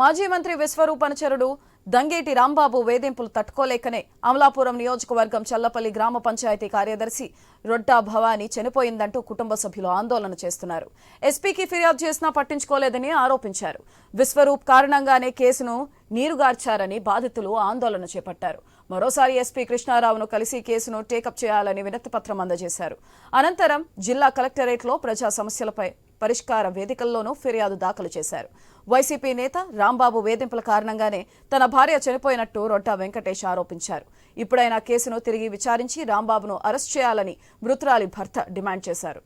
మాజీ మంత్రి విశ్వరూప్ అనుచరుడు దంగేటి రాంబాబు వేధింపులు తట్టుకోలేకనే అమలాపురం నియోజకవర్గం చల్లపల్లి గ్రామ పంచాయతీ కార్యదర్శి రొడ్డా భవానీ చనిపోయిందంటూ కుటుంబ సభ్యులు ఆందోళన చేస్తున్నారు. ఎస్పీకి ఫిర్యాదు చేసినా పట్టించుకోలేదని ఆరోపించారు. విశ్వరూప్ కారణంగానే కేసును నీరుగార్చారని బాధితులు ఆందోళన చేపట్టారు. మరోసారి ఎస్పీ కృష్ణారావును కలిసి కేసును టేకప్ చేయాలని వినతిపత్రం అందజేశారు. అనంతరం జిల్లా కలెక్టరేట్లో ప్రజా సమస్యలపై పరిష్కార వేదికల్లోనూ ఫిర్యాదు దాఖలు చేశారు. వైసీపీ నేత రాంబాబు వేధింపుల కారణంగానే తన భార్య చనిపోయినట్టు రొడ్డా వెంకటేష్ ఆరోపించారు. ఇప్పుడైనా కేసును తిరిగి విచారించి రాంబాబును అరెస్ట్ చేయాలని మృతురాలి భర్త డిమాండ్ చేశారు.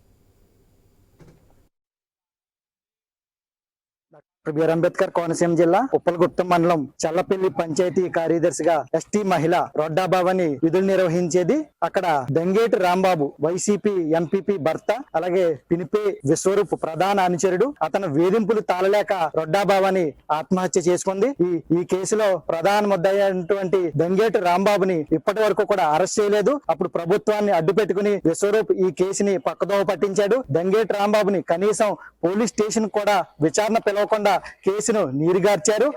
బిఆర్ అంబేద్కర్ కోనసీమ జిల్లా ఉప్పలగుప్తం మండలం చల్లపల్లి పంచాయతీ కార్యదర్శిగా ఎస్టీ మహిళ రొడ్డా భవని విధులు నిర్వహించేది అక్కడ దంగేటి రాంబాబు వైసీపీ ఎంపీపీ భర్త అలాగే పినిపే విశ్వరూప్ ప్రధాన అనుచరుడు. అతను వేధింపులు తాళలేక రొడ్డా భవని ఆత్మహత్య చేసుకుంది. ఈ ఈ కేసులో ప్రధాన ముద్దైనటువంటి దంగేటి రాంబాబుని ఇప్పటి వరకు కూడా అరెస్ట్ చేయలేదు. అప్పుడు ప్రభుత్వాన్ని అడ్డు పెట్టుకుని విశ్వరూప్ ఈ కేసుని పక్కదోవ పట్టించాడు. దంగేటి రాంబాబుని కనీసం పోలీస్ స్టేషన్ కూడా విచారణ పిలవకుండా కేసును నీరుగార్చారు.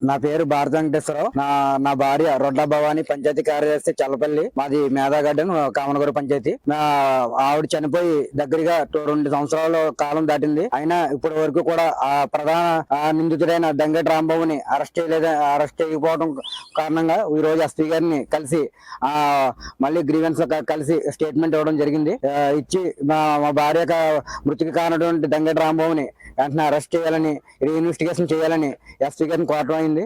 నా పేరు భారత వెంకటేశ్వరరావు. నా నా భార్య రొడ్డ భవాని పంచాయతీ కార్యదర్శి చల్లపల్లి. మాది మేధాగడ్డన్ కామనగూరు పంచాయతీ. నా ఆవిడ చనిపోయి దగ్గరగా రెండు సంవత్సరాల కాలం దాటింది. అయినా ఇప్పటి వరకు కూడా ఆ ప్రధాన నిందితుడైన దంగటి రాంబాబుని అరెస్ట్ చేయలేదు అరెస్ట్ చేయకపోవడం కారణంగా ఈ రోజు ఎస్పీ గారిని కలిసి ఆ మళ్ళీ గ్రీవెన్స్ కలిసి స్టేట్మెంట్ ఇవ్వడం జరిగింది. ఇచ్చి మా మా భార్య మృతికి కానటువంటి దంగటి రాంబాబుని వెంటనే అరెస్ట్ చేయాలని ఇన్వెస్టిగేషన్ చేయాలని ఎస్పీ గారిని కోరడం అయింది